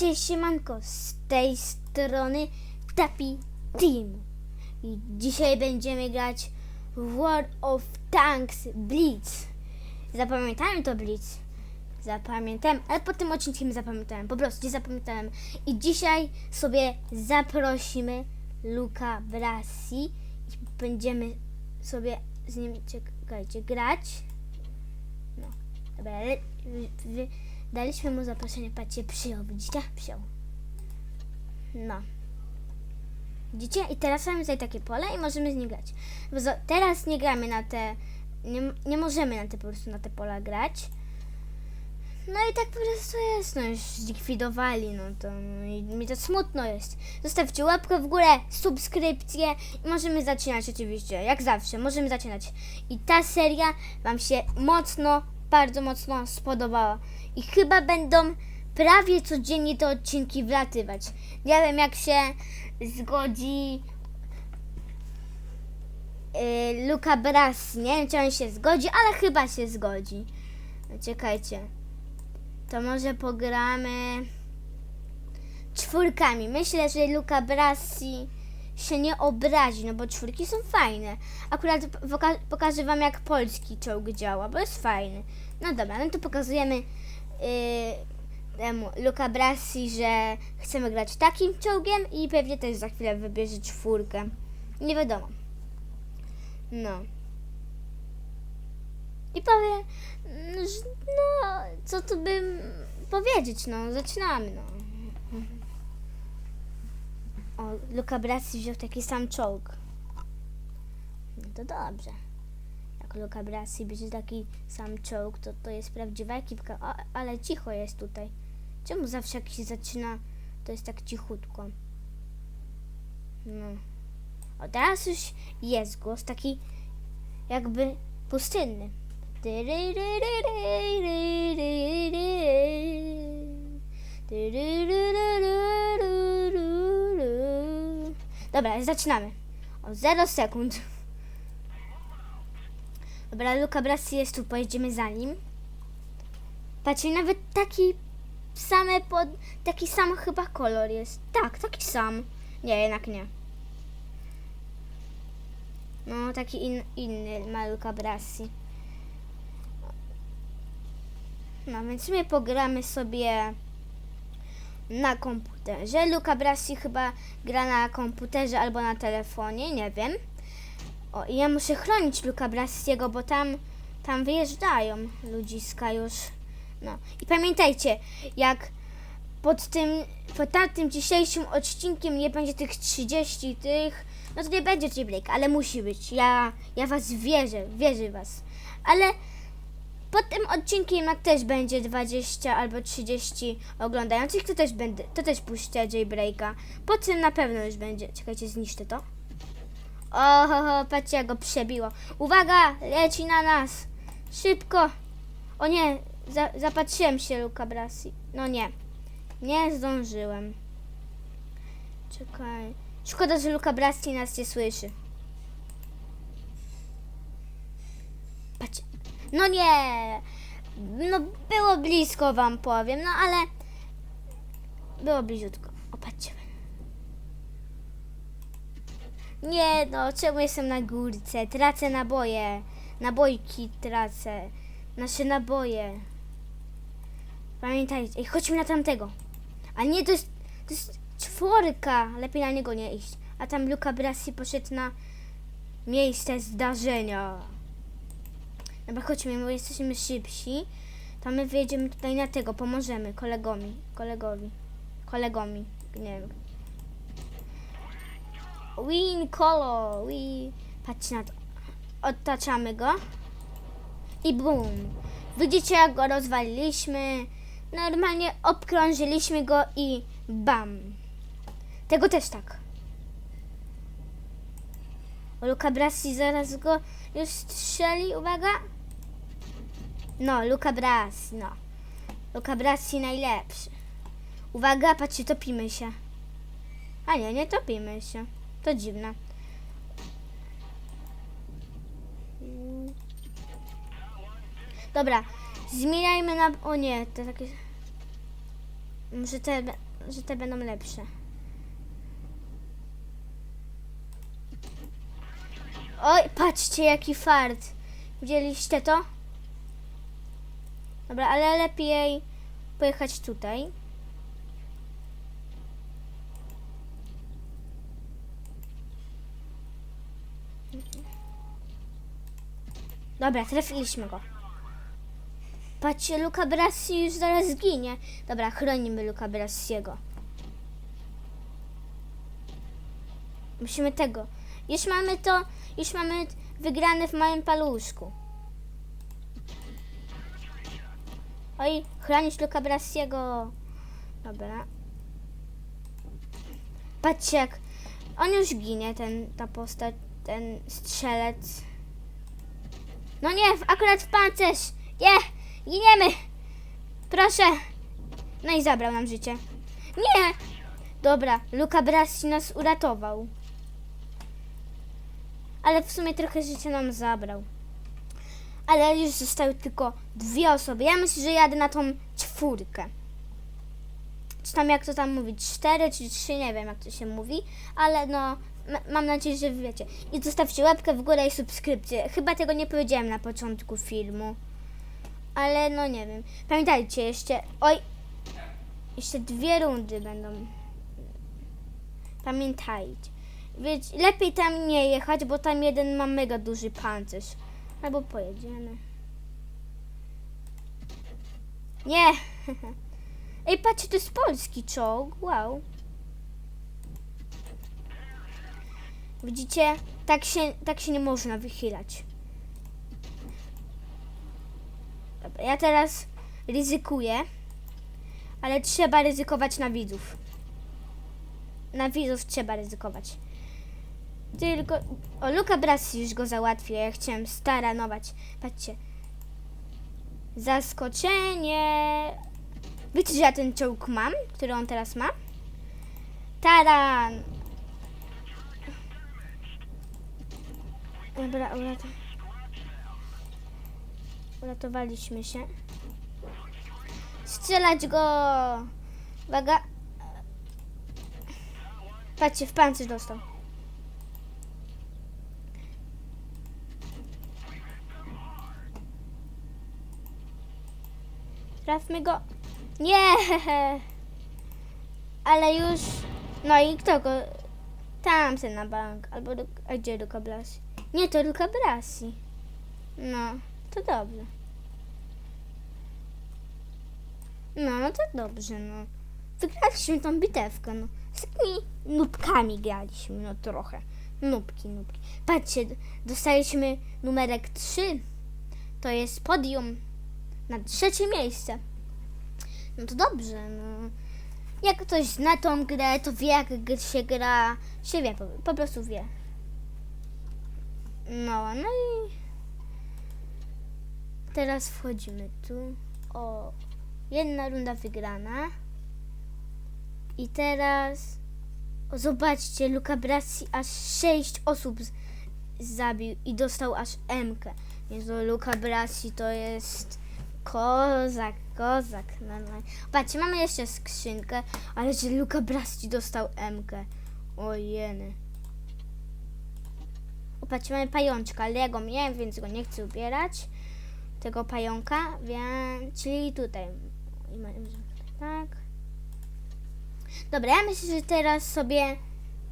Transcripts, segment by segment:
Cześć siemanko, z tej strony Tapi Team i dzisiaj będziemy grać World of Tanks Blitz. Zapamiętałem to Blitz. Zapamiętałem, ale po tym odcinku nie zapamiętałem, po prostu nie zapamiętałem. I dzisiaj sobie zaprosimy Luka Brasi i będziemy sobie z nim, czekajcie, grać. No, dobra, ale daliśmy mu zaproszenie, patrzcie, przyjął, widzicie? Przyjął. No. Widzicie? I teraz mamy tutaj takie pole i możemy z nim grać. Teraz nie gramy na te, nie, nie możemy na te po prostu na te pola grać. No i tak po prostu jest, no już zlikwidowali, no to no i mi to smutno jest. Zostawcie łapkę w górę, subskrypcję i możemy zaczynać oczywiście, jak zawsze, możemy zaczynać. I ta seria Wam się mocno, bardzo mocno spodobała. I chyba będą prawie codziennie te odcinki wlatywać. Nie wiem jak się zgodzi yy, Luca Brasi, nie wiem czy on się zgodzi, ale chyba się zgodzi. Czekajcie. To może pogramy czwórkami. Myślę, że Luca Brasi się nie obrazi, no bo czwórki są fajne. Akurat poka- pokażę wam jak polski czołg działa, bo jest fajny. No dobra, no to pokazujemy yy, temu Luca Brasi, że chcemy grać takim czołgiem i pewnie też za chwilę wybierze czwórkę. Nie wiadomo. No. I powiem, że no, co tu bym powiedzieć, no, zaczynamy, no. O, Luca Brasi wziął taki sam czołg. No to dobrze. Jak Luca Brasi bierze taki sam czołg, to to jest prawdziwa ekipka. O, ale cicho jest tutaj. Czemu zawsze jak się zaczyna, to jest tak cichutko? No. O, teraz już jest głos taki jakby pustynny. Dobra, zaczynamy. O 0 sekund. Dobra, Luka Brasi jest tu, pojedziemy za nim. Patrzcie, nawet taki same pod, taki sam chyba kolor jest. Tak, taki sam. Nie, jednak nie. No, taki in, inny ma Luka Brasi. No więc my pogramy sobie na komputerze. Luca Brasi chyba gra na komputerze albo na telefonie, nie wiem. O, i ja muszę chronić Luca Brasiego, bo tam, tam wyjeżdżają ludziska już. No i pamiętajcie, jak pod tym, pod tamtym dzisiejszym odcinkiem nie będzie tych 30 tych, no to nie będzie jailbreak, ale musi być. Ja, ja was wierzę, wierzę was. Ale pod tym odcinkiem jak też będzie 20 albo 30 oglądających, to też będę, to też puszczę jailbreaka. Po tym na pewno już będzie. Czekajcie, zniszczę to. Oho, patrzcie jak go przebiło. Uwaga, leci na nas. Szybko. O nie, za, zapatrzyłem się Luca Brasi. No nie, nie zdążyłem. Czekaj. Szkoda, że Luca Brasi nas nie słyszy. Patrz. No nie. No było blisko wam powiem, no ale było bliziutko. O, patrzcie. Nie no, czemu jestem na górce? Tracę naboje. Nabojki tracę. Nasze naboje. Pamiętajcie. Ej, chodźmy na tamtego. A nie, to jest, to jest czwórka. Lepiej na niego nie iść. A tam Luca Brasi poszedł na miejsce zdarzenia. Dobra, chodźmy, bo jesteśmy szybsi. To my wyjedziemy tutaj na tego, pomożemy kolegowi, kolegowi, kolegomi, nie wiem. Win Colo, we... Patrzcie na to. Otaczamy go. I bum. Widzicie jak go rozwaliliśmy. Normalnie obkrążyliśmy go i bam. Tego też tak. O, Luca Brasi zaraz go już strzeli, uwaga. No, Luca Brasi, no. Luca Brasi najlepszy. Uwaga, patrzcie, topimy się. A nie, nie topimy się. To dziwne. Dobra, zmieniajmy na... O nie, to takie... Może te, że te będą lepsze. Oj, patrzcie jaki fart. Widzieliście to? Dobra, ale lepiej pojechać tutaj. Dobra, trafiliśmy go. Patrzcie, Luca Brassi już zaraz zginie. Dobra, chronimy Luca Brassiego. Musimy tego. Już mamy to, już mamy wygrane w małym paluszku. Oj, chronić Luca Brassiego. Dobra. Patrzcie jak on już ginie, ten, ta postać, ten strzelec. No nie, akurat w pancerz. Nie, giniemy. Proszę. No i zabrał nam życie. Nie. Dobra, Luca Brasi nas uratował. Ale w sumie trochę życia nam zabrał. Ale już zostały tylko dwie osoby. Ja myślę, że jadę na tą czwórkę. Czy tam jak to tam mówić? Cztery czy trzy, nie wiem jak to się mówi. Ale no, mam nadzieję, że wiecie. I zostawcie łapkę w górę i subskrypcję. Chyba tego nie powiedziałem na początku filmu. Ale no nie wiem. Pamiętajcie jeszcze. Oj! Jeszcze dwie rundy będą. Pamiętajcie. Więc lepiej tam nie jechać, bo tam jeden ma mega duży pancerz. Albo pojedziemy. Nie! Ej, patrzcie, to jest polski czołg. Wow. Widzicie? Tak się, tak się nie można wychylać. Dobra, ja teraz ryzykuję, ale trzeba ryzykować na widzów. Na widzów trzeba ryzykować. Tylko. O, Luka Brasi już go załatwię. Ja chciałem staranować. Patrzcie. Zaskoczenie. Wiecie, że ja ten czołg mam, który on teraz ma? Taran! Dobra, urat... uratowaliśmy się. Strzelać go! Uwaga! Patrzcie, w pancerz dostał. Trafmy go. Nie! Ale już. No i kto go. Tam se na bank. Albo do... A gdzie Luka Blasi? Nie, to Luka Brasi. No, to dobrze. No, no to dobrze, no. Wygraliśmy tą bitewkę, no. Z takimi nubkami graliśmy, no trochę. Nubki, nubki. Patrzcie, dostaliśmy numerek 3. To jest podium na trzecie miejsce. No to dobrze, no. Jak ktoś zna tą grę, to wie jak się gra, się wie, po, po prostu wie. No, no i teraz wchodzimy tu. O, jedna runda wygrana. I teraz, o, zobaczcie, Luca Brasi aż 6 osób zabił i dostał aż M-kę. Więc no, Luca Brasi to jest kozak, kozak. Normalnie. Patrzcie, mamy jeszcze skrzynkę, ale że Luca Brasi dostał M-kę. O jeny. Patrzcie, mamy pajączka, ale ja go miałem, więc go nie chcę ubierać. Tego pająka, więc, czyli tutaj. Tak. Dobra, ja myślę, że teraz sobie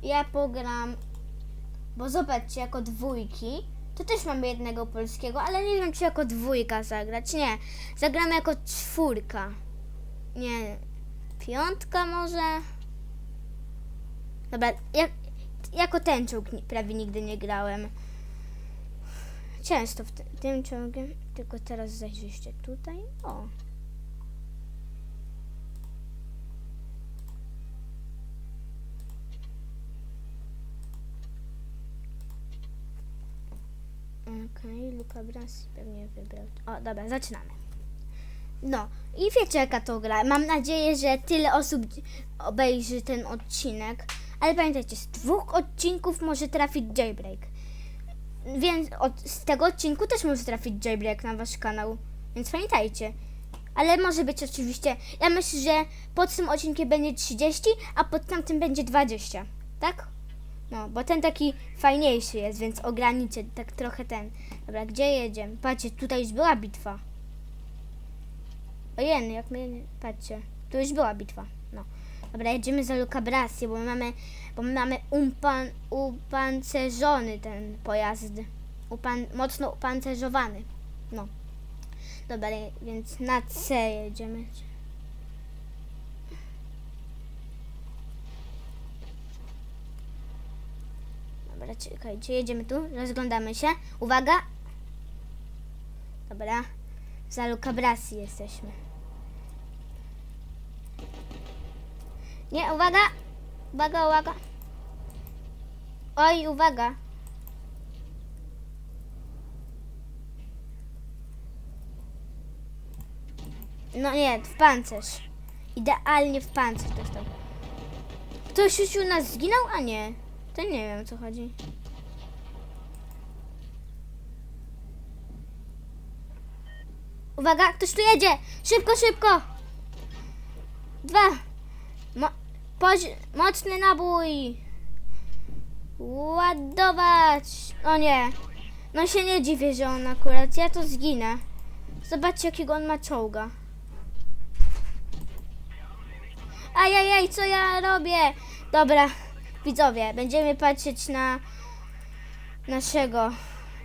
ja pogram, bo zobaczcie, jako dwójki, to też mamy jednego polskiego, ale nie wiem, czy jako dwójka zagrać. Nie, zagramy jako czwórka. Nie, piątka może. Dobra, jak, jako ni- prawie nigdy nie grałem. Często w ty, tym czołgiem, tylko teraz zajrzyjcie tutaj. O. Okej, Luca Brasi pewnie wybrał. O, dobra, zaczynamy. No, i wiecie jaka to gra. Mam nadzieję, że tyle osób obejrzy ten odcinek. Ale pamiętajcie, z dwóch odcinków może trafić jailbreak. Więc od, z tego odcinku też może trafić jailbreak na wasz kanał. Więc pamiętajcie. Ale może być oczywiście. Ja myślę, że pod tym odcinkiem będzie 30, a pod tamtym będzie 20. Tak? No, bo ten taki fajniejszy jest, więc ograniczę tak trochę ten. Dobra, gdzie jedziemy? Patrzcie, tutaj już była bitwa. Ojej, jak my... Patrzcie, tu już była bitwa. No. Dobra, jedziemy za Lucabrasję, bo my mamy, bo my mamy umpan, upancerzony ten pojazd. Upan, mocno upancerzowany. No. Dobra, więc na C jedziemy. Dobra, czekajcie, jedziemy tu, rozglądamy się. Uwaga! Dobra, za Lucabrasi jesteśmy. Nie, uwaga! Uwaga, uwaga! Oj, uwaga! No nie, w pancerz. Idealnie w pancerz dostał. Ktoś już u nas zginął? A nie. To nie wiem o co chodzi. Uwaga, ktoś tu jedzie! Szybko, szybko! Dwa! Mo mocny nabój! Ładować! O nie! No się nie dziwię, że on akurat. Ja to zginę. Zobaczcie, jakiego on ma czołga. Ajajaj, co ja robię? Dobra, widzowie, będziemy patrzeć na naszego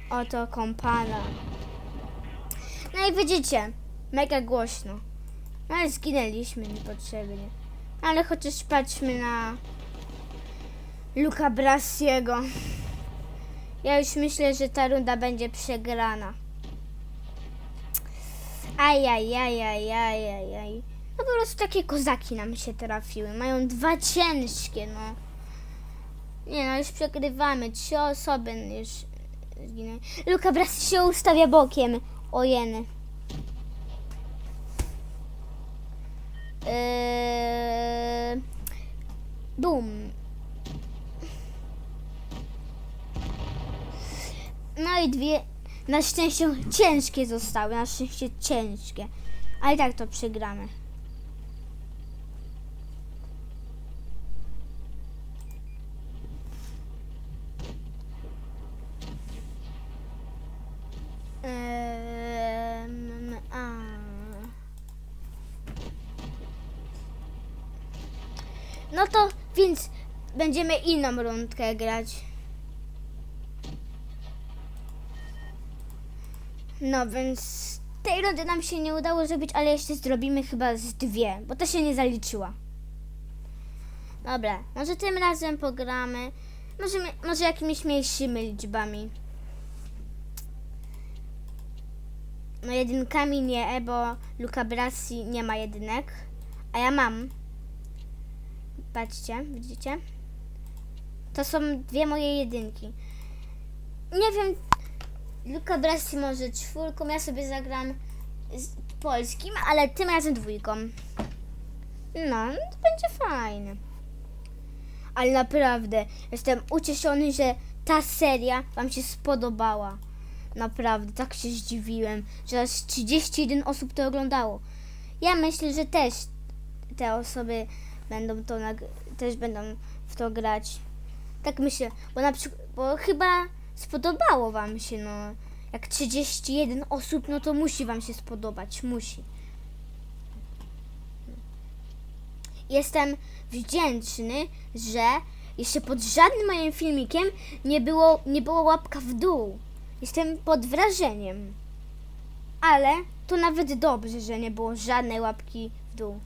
oto kompana. No i widzicie, mega głośno. No ale zginęliśmy niepotrzebnie. Ale chociaż patrzmy na Luka Brassiego. Ja już myślę, że ta runda będzie przegrana. Ajajajajajajaj. No po prostu takie kozaki nam się trafiły. Mają dwa ciężkie, no. Nie no, już przegrywamy. Trzy osoby już zginęły. Luka Brasi się ustawia bokiem. Ojeny. Eee... Bum. No i dwie, na szczęście ciężkie zostały, na szczęście ciężkie. Ale tak to przegramy. Ehm, a. No to więc będziemy inną rundkę grać. No więc tej rundy nam się nie udało zrobić, ale jeszcze zrobimy chyba z dwie, bo to się nie zaliczyła. Dobra, może tym razem pogramy. Może, może jakimiś mniejszymi liczbami. No jedynkami nie, bo Luca Brasi nie ma jedynek, a ja mam. Patrzcie, widzicie? To są dwie moje jedynki. Nie wiem, Luka Brasi może czwórką, ja sobie zagram z polskim, ale tym razem dwójką. No, to będzie fajne. Ale naprawdę, jestem ucieszony, że ta seria Wam się spodobała. Naprawdę, tak się zdziwiłem, że aż 31 osób to oglądało. Ja myślę, że też te osoby będą to też będą w to grać. Tak myślę, bo na przykład, bo chyba spodobało wam się, no. Jak 31 osób, no to musi wam się spodobać, musi. Jestem wdzięczny, że jeszcze pod żadnym moim filmikiem nie było, nie było łapka w dół. Jestem pod wrażeniem. Ale to nawet dobrze, że nie było żadnej łapki w dół.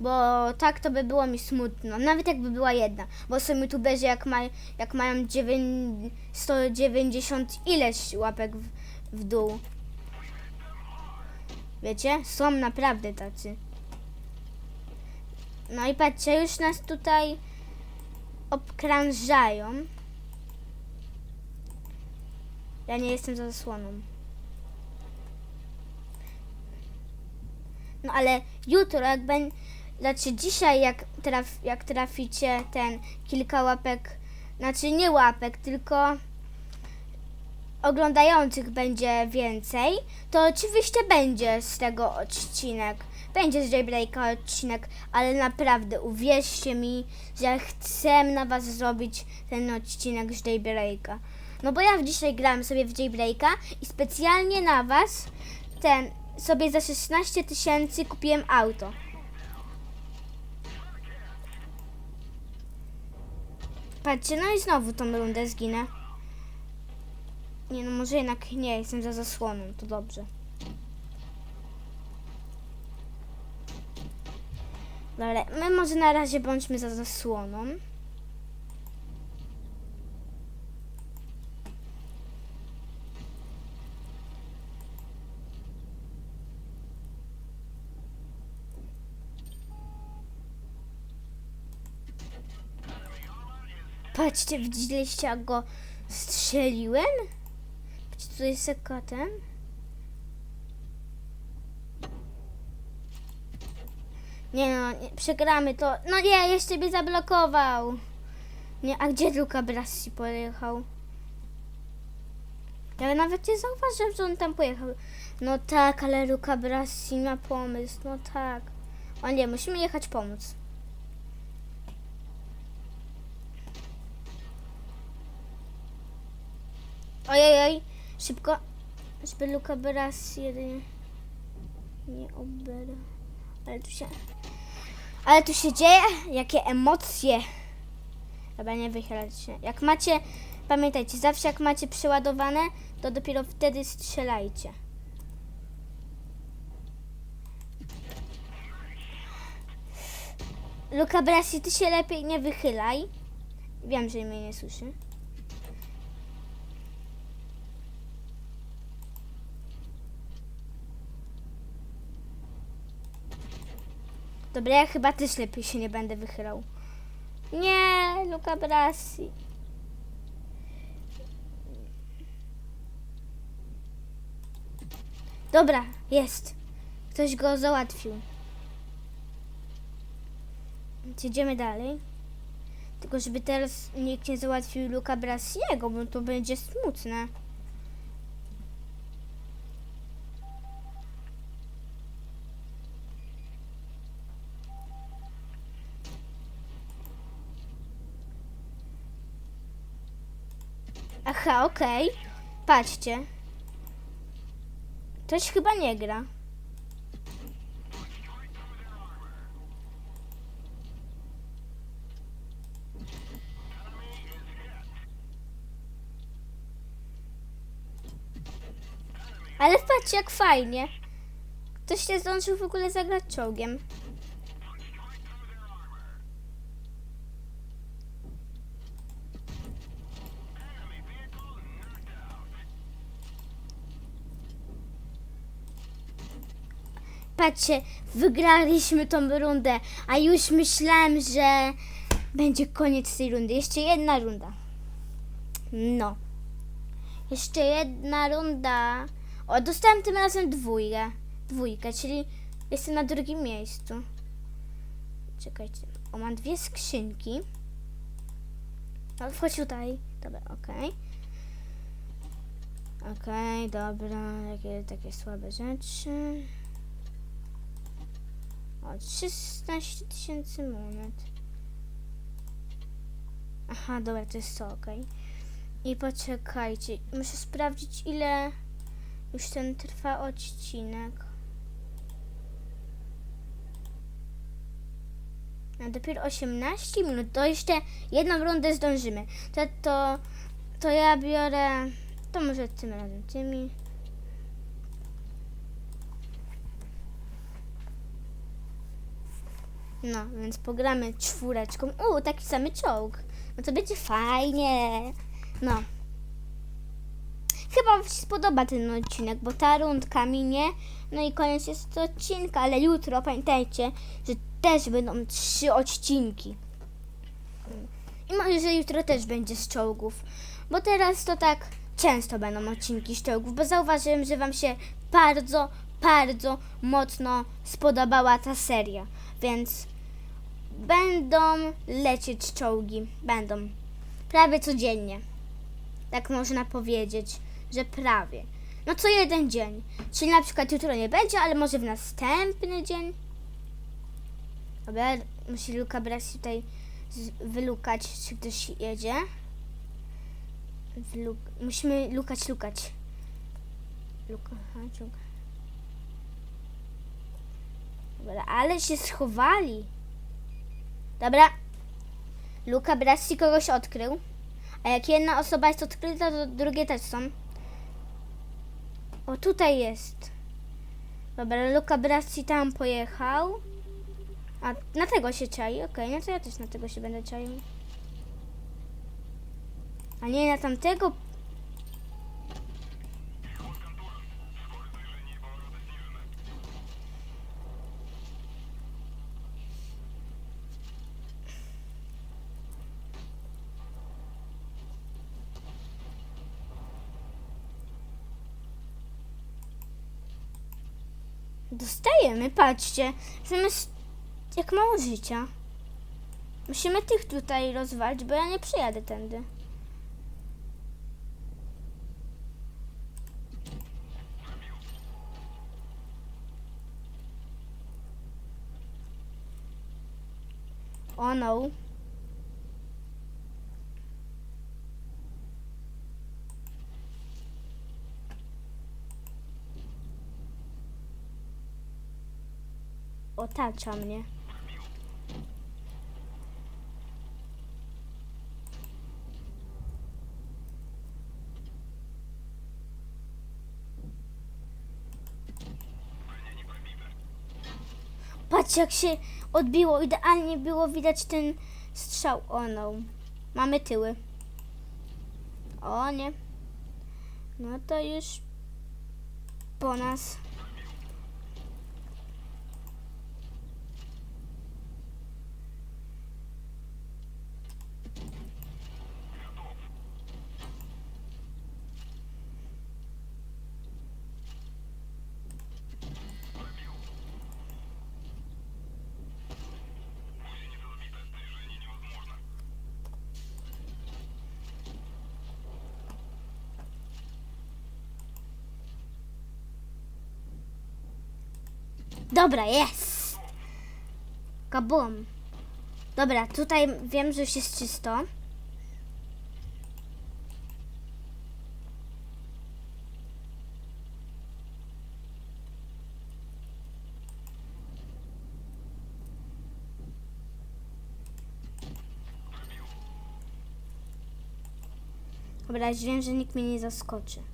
Bo tak to by było mi smutno. Nawet jakby była jedna. Bo są youtuberzy jak, ma, jak mają dziewię- 190 ileś łapek w, w dół. Wiecie? Są naprawdę tacy. No i patrzcie, już nas tutaj obkrążają. Ja nie jestem za zasłoną. No ale jutro, jak będzie, znaczy dzisiaj, jak, traf, jak traficie ten kilka łapek, znaczy nie łapek, tylko oglądających będzie więcej, to oczywiście będzie z tego odcinek. będzie z Jailbreaka odcinek, ale naprawdę uwierzcie mi, że chcę na was zrobić ten odcinek z Jailbreaka. No bo ja dzisiaj grałem sobie w Jailbreaka i specjalnie na was ten sobie za 16 tysięcy kupiłem auto. Patrzcie, no i znowu tą rundę zginę. Nie no, może jednak nie, jestem za zasłoną, to dobrze. Dobra, my może na razie bądźmy za zasłoną. Patrzcie, widzieliście jak go strzeliłem? Patrzcie, tu jest kotem. Nie no, nie, przegramy to. No nie, jeszcze mnie zablokował. Nie, a gdzie Luca Brassi pojechał? Ja nawet nie zauważyłem, że on tam pojechał. No tak, ale Luca Brassi ma pomysł, no tak. O nie, musimy jechać pomóc. Ojej, oj, szybko. Żeby Luca Brassi jedynie nie obera. Ale tu się... Ale tu się dzieje? Jakie emocje. Dobra, nie wychylać się. Jak macie... Pamiętajcie, zawsze jak macie przeładowane, to dopiero wtedy strzelajcie. Luka Brasi, ty się lepiej nie wychylaj. Wiem, że mnie nie słyszy. Dobra, ja chyba też lepiej się nie będę wychylał. Nie, Luca Brasi. Dobra, jest. Ktoś go załatwił. Więc Idziemy dalej. Tylko żeby teraz nikt nie załatwił Luka Brasiego, bo to będzie smutne. Aha, okej. Patrzcie. Ktoś chyba nie gra. Ale patrzcie jak fajnie. Ktoś nie zdążył w ogóle zagrać czołgiem. Patrzcie, wygraliśmy tą rundę, a już myślałem, że będzie koniec tej rundy. Jeszcze jedna runda. No. Jeszcze jedna runda. O, dostałem tym razem dwójkę. Dwójkę, czyli jestem na drugim miejscu. Czekajcie. O, mam dwie skrzynki. No, wchodź tutaj. Dobra, okej. Okej, dobra. Jakie takie słabe rzeczy. O, 16 tysięcy monet. Aha, dobra, to jest to, okej. I poczekajcie, muszę sprawdzić ile już ten trwa odcinek. A dopiero 18 minut, to jeszcze jedną rundę zdążymy. To, to, to ja biorę, to może tym razem tymi. No, więc pogramy czwóreczką. U, taki samy czołg. No to będzie fajnie. No. Chyba Wam się spodoba ten odcinek, bo ta rundka minie. No i koniec jest odcinka, ale jutro pamiętajcie, że też będą trzy odcinki. I może, że jutro też będzie z czołgów. Bo teraz to tak często będą odcinki z czołgów, bo zauważyłem, że Wam się bardzo, bardzo mocno spodobała ta seria. Więc będą lecieć czołgi. Będą. Prawie codziennie. Tak można powiedzieć, że prawie. No co jeden dzień. Czyli na przykład jutro nie będzie, ale może w następny dzień. Dobra, musi Luka brać tutaj wylukać, czy ktoś jedzie. Musimy lukać, lukać. Luka, aha. Dobra, ale się schowali. Dobra. Luka Brassi kogoś odkrył. A jak jedna osoba jest odkryta, to drugie też są. O, tutaj jest. Dobra, Luka Brassi tam pojechał. A na tego się czai, okej, no to ja też na tego się będę czaił. A nie na tamtego. Dostajemy, patrzcie. Zamiast jak mało życia. Musimy tych tutaj rozwalić, bo ja nie przyjadę tędy. O no. Otacza mnie. Patrz jak się odbiło, idealnie było widać ten strzał. O no, mamy tyły. O nie. No to już po nas. Dobra, jest. Kabum. Dobra, tutaj wiem, że już jest czysto. Dobra, wiem, że nikt mnie nie zaskoczy.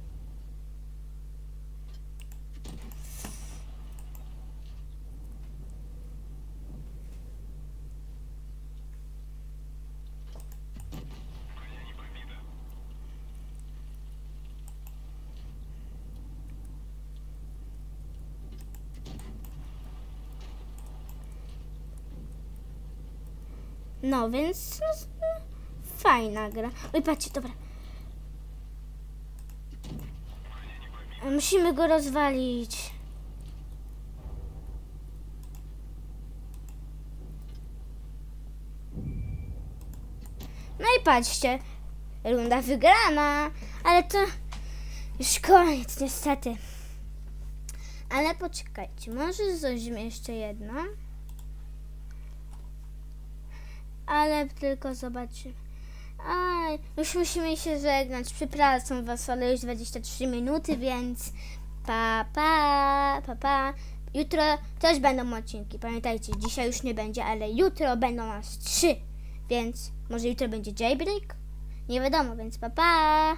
No, więc no, fajna gra. Oj, patrzcie, dobra. Musimy go rozwalić. No i patrzcie, runda wygrana, ale to już koniec niestety. Ale poczekajcie, może zrobimy jeszcze jedno. Ale tylko zobaczymy. Aj, już musimy się żegnać. Przepraszam Was, ale już 23 minuty, więc pa, pa, pa, pa. Jutro też będą odcinki. Pamiętajcie, dzisiaj już nie będzie, ale jutro będą nas trzy. Więc może jutro będzie jailbreak? Nie wiadomo, więc pa, pa.